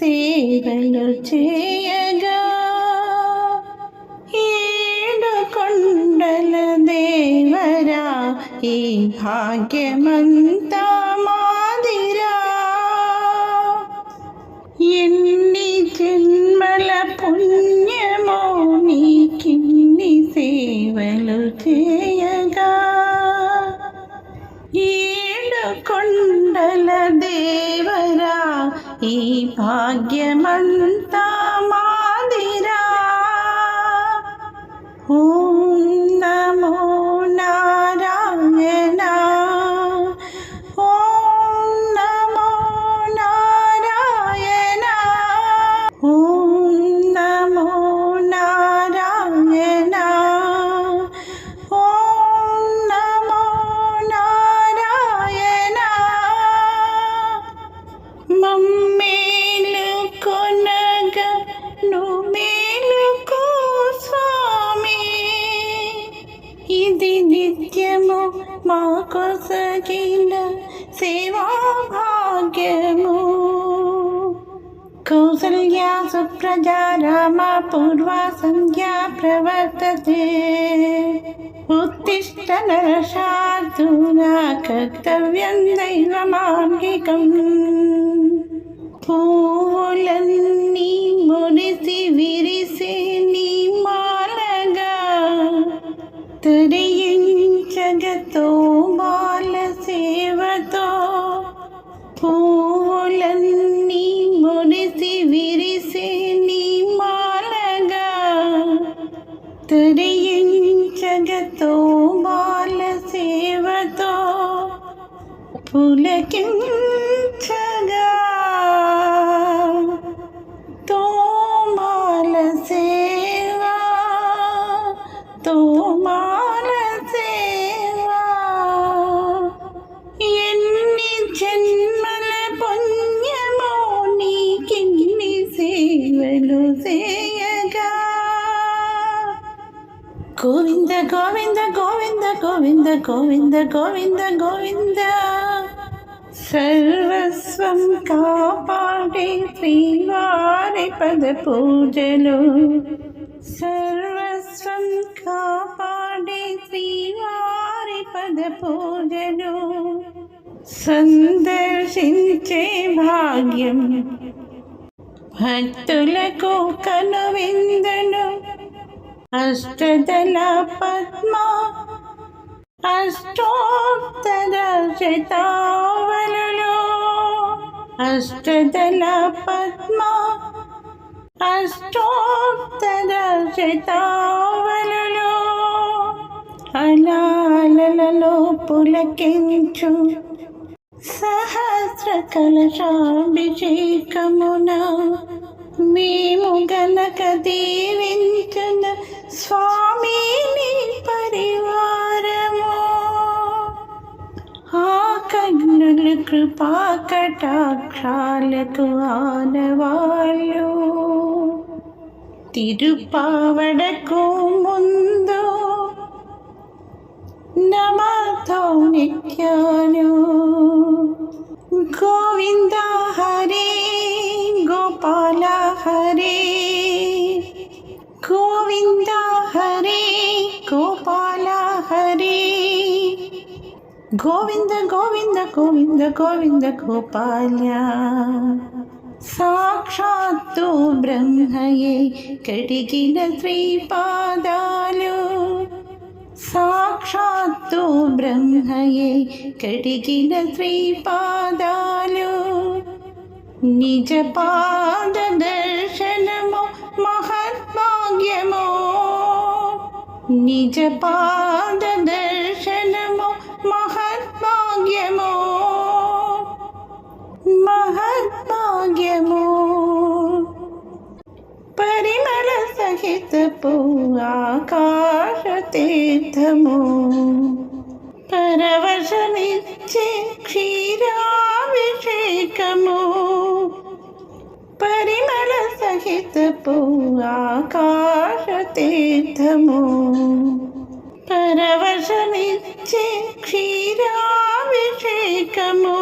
സേവകൾ ചെയ്യക. കൊണ്ടല ദേവരാ ഈ ഭാഗ്യമന്ത മാതിര. എണ്ണി ജന്മല പുണ്യമോ നീ കിന്നി സേവലു ചെയ്യക. കൊണ്ടല ദേവരാ ఈ భాగ్యమంతా మాదిరా ఓం కొసగిన సేవా భాగ్యము కౌసల్యా సుప్రజా రామ పూర్వా సంధ్యా ప్రవర్తతే ఉత్తిష్ట నరశార్దూనా కర్తవ్యం దైవమాంగికం పూలన్నీ పూలన్నీ మురిసి విరిసే నీ మాలగా తరించగతో బాల సేవతో పులకించగా గోవింద గోవింద గోవింద గోవింద గోవింద గోవింద గోవింద. సర్వస్వం కాపాడే శ్రీవారి పద పూజలు. సర్వస్వం కాపాడే శ్రీవారి పద పూజలు. సందర్శించే భాగ్యం. భక్తులకు కనువిందను. అష్టదళ పద్మ అష్టోత్తర శతావలలో అష్టదళ పద్మ అష్టోత్తర శతావలలో అలాలలో పులకించు సహస్ర కలశాభిషేకమున మేము గనక దీవించు. కృపా కటాక్షాలకు ఆనవాళ్ళు తిరుపావడకు ముందు నమతో నిత్యాను గోవింద హరే గోవింద గోవింద గోవింద గోవింద గోపాల సాక్షాత్తు బ్రహ్మయే కడిగిన శ్రీపాదాలు సాక్షాత్తు బ్రహ్మయే కడిగిన శ్రీపాదాలు నిజ పాద దర్శనము మహద్భాగ్యము నిజ పాద దర్శనము సహితపు ఆకాశ తీర్థము పరవశమిచ్చే క్షీరాభిషేకము. పరిమళ సహితపు ఆకాశ తీర్థము పరవశమిచ్చే క్షీరాభిషేకము.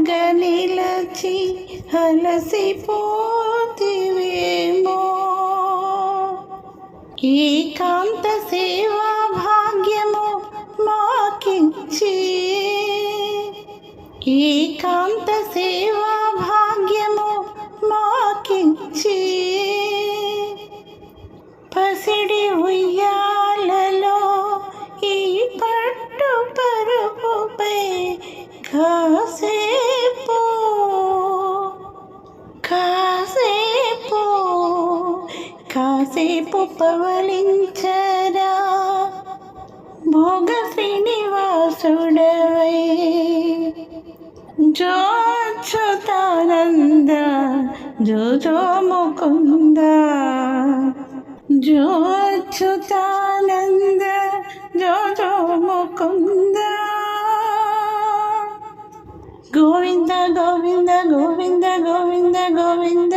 కనికరముగ నిలచి అలసిపోతివేమో ఏకాంత సేవా భాగ్యము మాకిచ్చి ఏకాంత సేవా భాగ్యము మాకిచ్చి పసిడి ఉయ్యాలలో ఈ పట్టు పరుపుపై కాసే పవలించరా భోగ శ్రీనివాసుడవై. జో అచ్యుతానంద జో జో ముకుంద జో అచ్యుతానంద జో జో ముకుంద గోవింద గోవింద గోవింద గోవింద గోవింద.